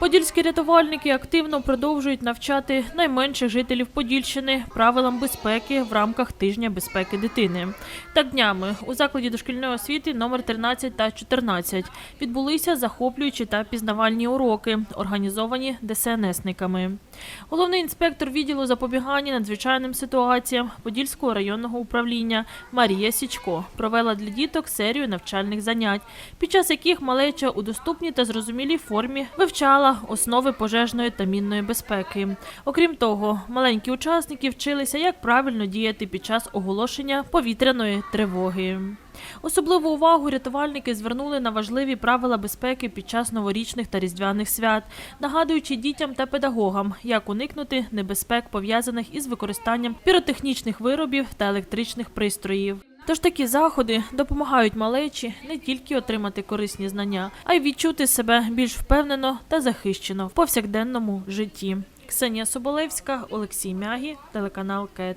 Подільські рятувальники активно продовжують навчати найменших жителів Подільщини правилам безпеки в рамках тижня безпеки дитини. Так днями у закладі дошкільної освіти номер 13 та 14 відбулися захоплюючі та пізнавальні уроки, організовані ДСНСниками. Головний інспектор відділу запобігання надзвичайним ситуаціям Подільського районного управління Марія Січко провела для діток серію навчальних занять, під час яких малеча у доступній та зрозумілій формі вивчала основи пожежної та мінної безпеки. Окрім того, маленькі учасники вчилися, як правильно діяти під час оголошення повітряної тривоги. Особливу увагу рятувальники звернули на важливі правила безпеки під час новорічних та різдвяних свят, нагадуючи дітям та педагогам, як уникнути небезпек, пов'язаних із використанням піротехнічних виробів та електричних пристроїв. Тож такі заходи допомагають малечі не тільки отримати корисні знання, а й відчути себе більш впевнено та захищено в повсякденному житті. Ксенія Соболевська, Олексій Мягі, телеканал КЕТ.